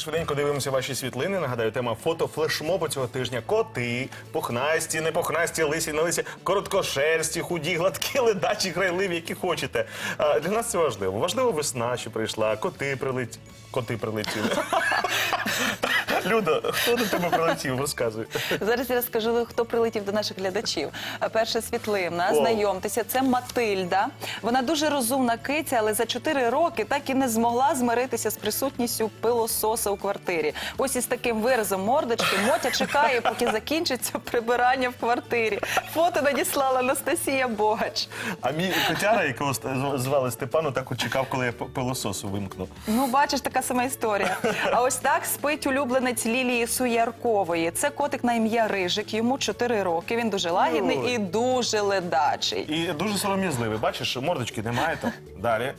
Швиденько дивимося ваші світлини. Нагадаю, тема фото флешмобу цього тижня. Коти, пухнасті, непохнасті, лисі, не лисі, короткошерсті, худі, гладкі, ледачі, грайливі, які хочете. А, для нас це важливо. Важливо весна, що прийшла, коти прилетіли. Коти прилетіли. Люда, хто до тебе прилетів? Розказуй. Зараз я розкажу, хто прилетів до наших глядачів. Перша світлина, О. знайомтеся, це Матильда. Вона дуже розумна киця, але за 4 роки так і не змогла змиритися з присутністю пилососа у квартирі. Ось із таким виразом мордочки Мотя чекає, поки закінчиться прибирання в квартирі. Фото надіслала Анастасія Богач. А мій котяра, якого звали Степану, так от чекав, коли я пилососу вимкну. Ну, бачиш, така сама історія. А ось так спить улюбленець Лілії Суяркової. Це котик на ім'я Рижик. Йому 4 роки. Він дуже лагідний Ой. і дуже ледачий. І дуже сором'язливий. Бачиш, мордочки немає там. Далі.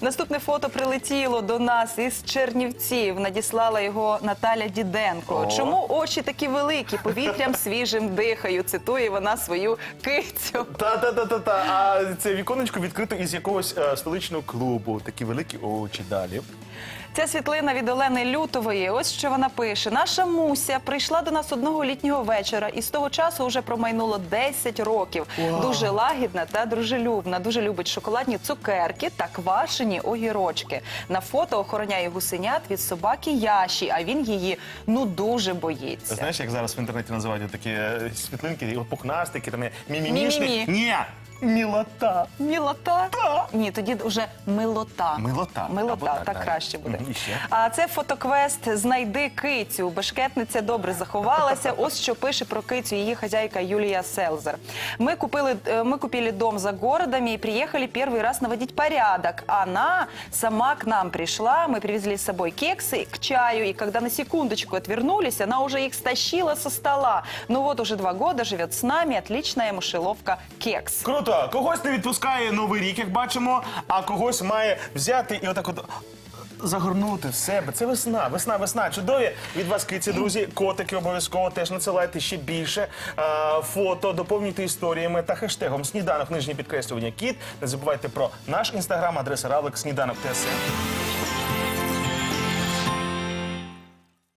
Наступне фото прилетіло до нас із Чернівців. Надіслала його Наталя Діденко. О. Чому очі такі великі? Повітрям свіжим дихаю. Цитує вона свою кицю. Та-та-та-та-та. А це віконечко відкрито із якогось е, столичного клубу. Такі великі очі далі. Ця світлина від Олени Лютової. Ось що вона пише: наша муся прийшла до нас одного літнього вечора, і з того часу вже промайнуло 10 років. Вау. Дуже лагідна та дружелюбна. Дуже любить шоколадні цукерки та квашені огірочки. На фото охороняє гусенят від собаки Яші, а він її ну дуже боїться. Знаєш, як зараз в інтернеті називають такі е, світлинки, пухнастики, там мімімішні. Мі-мі-мі. Ні, мілота. Мілота? Ні, тоді вже милота. Милота. Милота, Або так, так, далі. краще буде. Мгм, і ще. А це фотоквест Знайди кицю. Бешкетниця добре заховалася. Ось що пише про кицю її хозяйка Юлія Селзер. Ми купили, э, мы купили дом за городами и приехали первый раз наводить порядок. Она сама к нам пришла, мы привезли с собой кексы к чаю, и когда на секундочку отвернулись, она уже их стащила со стола. Ну вот уже два года живет с нами, отличная мышеловка кекс. Круто, когось не відпускає новий рік, як бачимо, а когось має взяти і отак от. Загорнути в себе. Це весна, весна, весна. Чудові від вас киці, друзі. Котики обов'язково теж надсилайте ще більше а, фото, доповнюйте історіями та хештегом сніданок нижнє підкреслювання кіт. Не забувайте про наш інстаграм, адреса равлик сніданок ТСН.